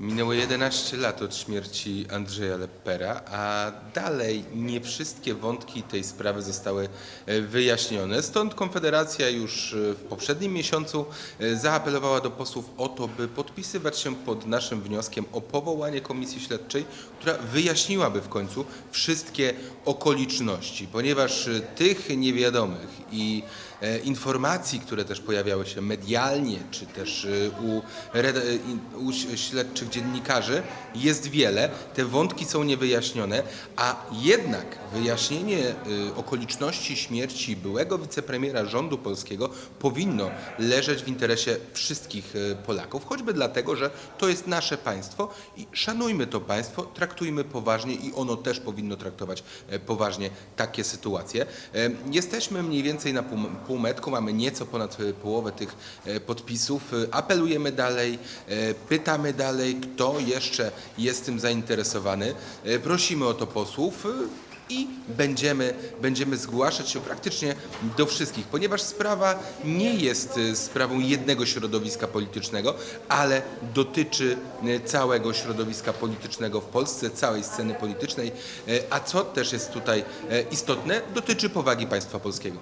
Minęło 11 lat od śmierci Andrzeja Leppera, a dalej nie wszystkie wątki tej sprawy zostały e, wyjaśnione. Stąd Konfederacja już e, w poprzednim miesiącu e, zaapelowała do posłów o to, by podpisywać się pod naszym wnioskiem o powołanie komisji śledczej, która wyjaśniłaby w końcu wszystkie okoliczności, ponieważ tych niewiadomych i informacji, które też pojawiały się medialnie, czy też e, u, e, u śledczych dziennikarzy, jest wiele. Te wątki są niewyjaśnione, a jednak wyjaśnienie e, okoliczności śmierci byłego wicepremiera rządu polskiego powinno leżeć w interesie wszystkich e, Polaków, choćby dlatego, że to jest nasze państwo i szanujmy to państwo, traktujmy poważnie i ono też powinno traktować e, poważnie takie sytuacje. E, Jesteśmy mniej więcej na pół, półmetku, mamy nieco ponad e, połowę tych e, podpisów. E, Apelujemy dalej, pytamy dalej, kto jeszcze jest tym zainteresowany. Prosimy o to posłów. I będziemy, będziemy zgłaszać się praktycznie do wszystkich, ponieważ sprawa nie jest sprawą jednego środowiska politycznego, ale dotyczy całego środowiska politycznego w Polsce, całej sceny politycznej, a co też jest tutaj istotne, dotyczy powagi państwa polskiego.